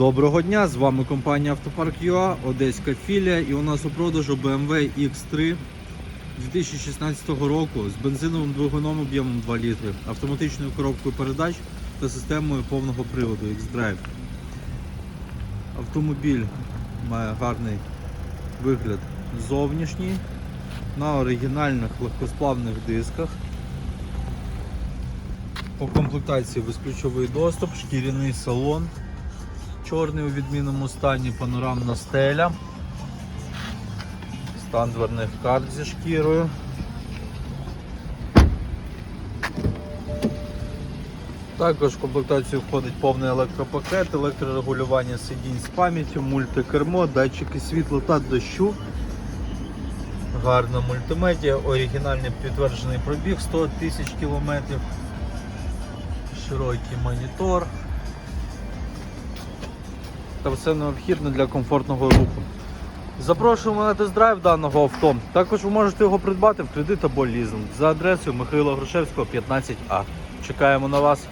Доброго дня! З вами компанія Автопарк ЮА, Одеська філія і у нас у продажу BMW X3 2016 року з бензиновим двигуном об'ємом 2 літри, автоматичною коробкою передач та системою повного приводу X-Drive. Автомобіль має гарний вигляд зовнішній на оригінальних легкосплавних дисках. По комплектації безключовий доступ, шкіряний салон, чорний у відмінному стані, панорамна стеля, стан дверних карт зі шкірою. Також в комплектацію входить повний електропакет, електрорегулювання сидінь з пам'яттю, мультикермо, датчики світла та дощу. Гарна мультимедіа, оригінальний підтверджений пробіг 100 тисяч кілометрів широкий монітор та все необхідне для комфортного руху. Запрошуємо на тест-драйв даного авто. Також ви можете його придбати в кредит або лізинг за адресою Михайла Грушевського, 15А. Чекаємо на вас.